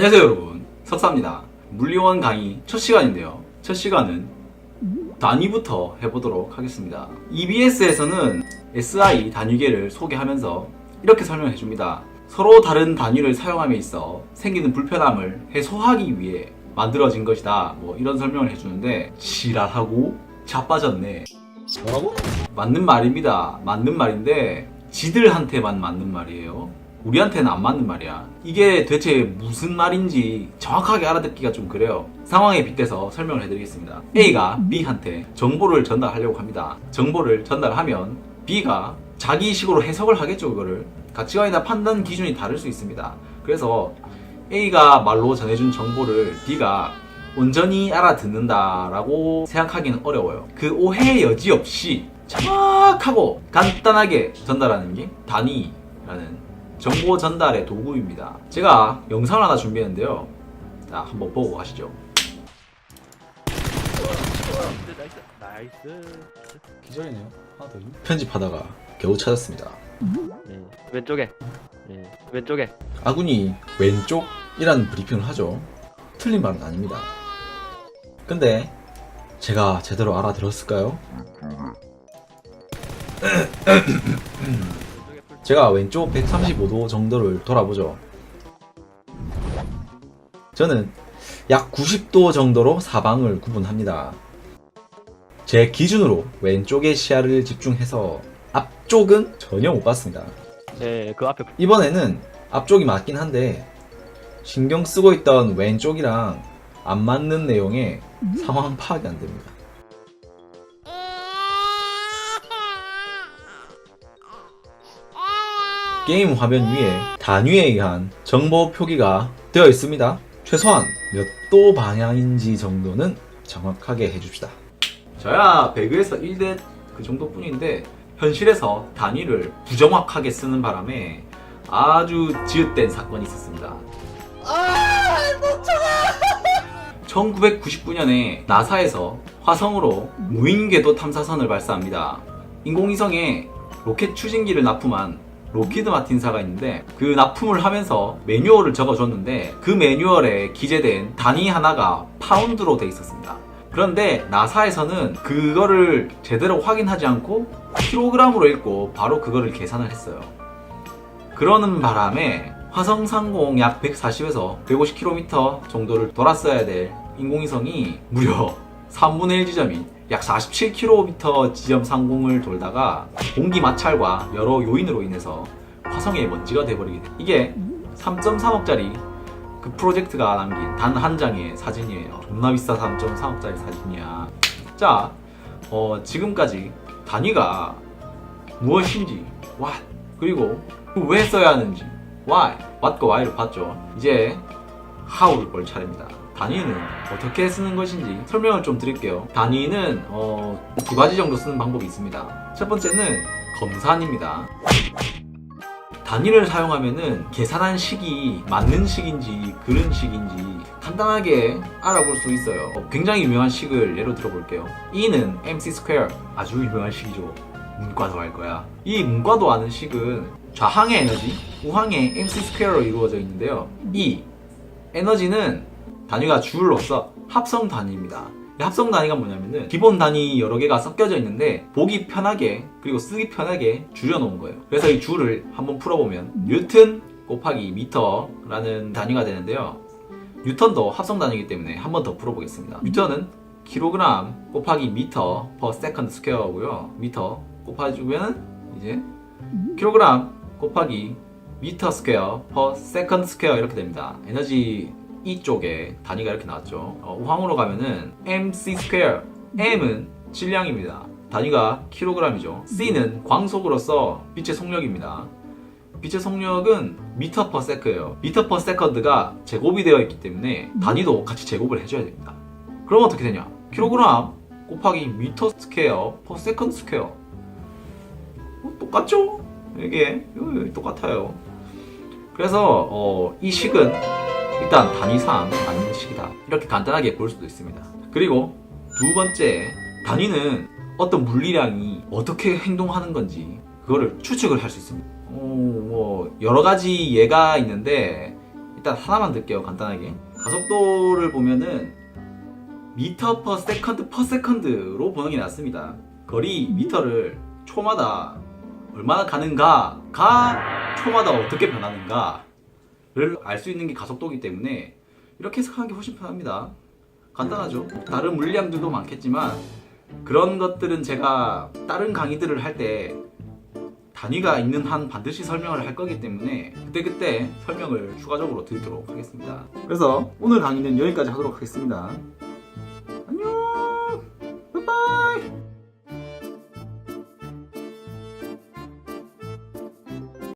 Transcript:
안녕하세요 여러분. 석사입니다. 물리원 강의 첫 시간인데요. 첫 시간은 단위부터 해보도록 하겠습니다. EBS에서는 SI 단위계를 소개하면서 이렇게 설명해 줍니다. 서로 다른 단위를 사용함에 있어 생기는 불편함을 해소하기 위해 만들어진 것이다. 뭐 이런 설명을 해주는데 지랄하고 자빠졌네. 뭐라고? 맞는 말입니다. 맞는 말인데 지들한테만 맞는 말이에요. 우리한테는 안 맞는 말이야. 이게 대체 무슨 말인지 정확하게 알아듣기가 좀 그래요. 상황에 빗대서 설명을 해드리겠습니다. A가 B한테 정보를 전달하려고 합니다. 정보를 전달하면 B가 자기 식으로 해석을 하겠죠, 그거를. 가치관이나 판단 기준이 다를 수 있습니다. 그래서 A가 말로 전해준 정보를 B가 온전히 알아듣는다라고 생각하기는 어려워요. 그 오해 여지 없이 정확하고 간단하게 전달하는 게 단위라는 정보 전달의 도구입니다. 제가 영상을 하나 준비했는데요. 자, 한번 보고 가시죠. 나이스 나이스 기절이네요. 하나 더 있네. 편집하다가 겨우 찾았습니다. 음, 왼쪽에 음, 왼쪽에 아군이 왼쪽이라는 브리핑을 하죠. 틀린 말은 아닙니다. 근데 제가 제대로 알아들었을까요? 왼쪽에 풀 제가 왼쪽 135도 정도를 돌아보죠. 저는 약 90도 정도로 사방을 구분합니다. 제 기준으로 왼쪽의 시야를 집중해서 앞쪽은 전혀 못 봤습니다. 네, 그 앞에 이번에는 앞쪽이 맞긴 한데 신경 쓰고 있던 왼쪽이랑 안 맞는 내용에 상황 파악이 안 됩니다. 게임 화면 위에 단위에 의한 정보 표기가 되어 있습니다. 최소한 몇 도 방향인지 정도는 정확하게 해줍시다. 저야 배그에서 1대 그 정도뿐인데 현실에서 단위를 부정확하게 쓰는 바람에 아주 지읒된 사건이 있었습니다. 1999년에 나사에서 화성으로 무인 궤도 탐사선을 발사합니다. 인공위성에 로켓 추진기를 납품한 로키드 마틴사가 있는데 그 납품을 하면서 매뉴얼을 적어줬는데 그 매뉴얼에 기재된 단위 하나가 파운드로 돼 있었습니다. 그런데 나사에서는 그거를 제대로 확인하지 않고 킬로그램으로 읽고 바로 그거를 계산을 했어요. 그러는 바람에 화성 상공 약 140에서 150km 정도를 돌았어야 될 인공위성이 무려 3분의 1 지점인 약 47km 지점 상공을 돌다가 공기 마찰과 여러 요인으로 인해서 화성의 먼지가 돼버리게 돼. 이게 3.3억짜리 그 프로젝트가 남긴 단 한 장의 사진이에요. 존나 비싸 3.3억짜리 사진이야. 자, 어, 지금까지 단위가 무엇인지, what, 그리고 왜 써야 하는지, why, what과 why를 봤죠. 이제 how를 볼 차례입니다. 단위는 어떻게 쓰는 것인지 설명을 좀 드릴게요. 단위는 어, 두 가지 정도 쓰는 방법이 있습니다. 첫 번째는 검산입니다. 단위를 사용하면은 계산한 식이 맞는 식인지 그른 식인지 간단하게 알아볼 수 있어요. 어, 굉장히 유명한 식을 예로 들어볼게요. E는 MC 스퀘어 아주 유명한 식이죠. 문과도 알 거야. 이 문과도 아는 식은 좌항의 에너지, 우항의 MC 스퀘어로 이루어져 있는데요. E 에너지는 단위가 줄로서 합성 단위입니다. 이 합성 단위가 뭐냐면은 기본 단위 여러 개가 섞여져 있는데 보기 편하게 그리고 쓰기 편하게 줄여놓은 거예요. 그래서 이 줄을 한번 풀어보면 뉴튼 곱하기 미터라는 단위가 되는데요. 뉴턴도 합성 단위이기 때문에 한 번 더 풀어보겠습니다. 뉴턴은 킬로그램 곱하기 미터 per second square고요. 미터 곱해주면 이제 킬로그램 곱하기 미터 스퀘어 per second square 이렇게 됩니다. 에너지 이쪽에 단위가 이렇게 나왔죠. 어, 우항으로 가면은 mc 스퀘어 m은 질량입니다. 단위가 킬로그램이죠. c는 광속으로서 빛의 속력입니다. 빛의 속력은 미터 퍼 세크예요. 미터 퍼 세컨드가 제곱이 되어 있기 때문에 단위도 같이 제곱을 해줘야 됩니다. 그럼 어떻게 되냐? 킬로그램 곱하기 미터 스퀘어 퍼 세컨드 스퀘어 어, 똑같죠? 이게 이거 똑같아요. 그래서 어, 이 식은 일단 단위상 맞는 식이다. 이렇게 간단하게 볼 수도 있습니다. 그리고 두 번째 단위는 어떤 물리량이 어떻게 행동하는 건지 그거를 추측을 할 수 있습니다. 어, 뭐 여러 가지 예가 있는데 일단 하나만 들게요 간단하게 가속도를 보면은 미터 퍼 세컨드 퍼 세컨드로 보는 게 낫습니다 거리 미터를 초마다 얼마나 가는가가 초마다 어떻게 변하는가 를 알 수 있는 게 가속도이기 때문에 이렇게 해석하는 게 훨씬 편합니다 간단하죠 다른 물량들도 많겠지만 그런 것들은 제가 다른 강의들을 할 때 단위가 있는 한 반드시 설명을 할 거기 때문에 그때그때 설명을 추가적으로 드리도록 하겠습니다. 그래서 오늘 강의는 여기까지 하도록 하겠습니다.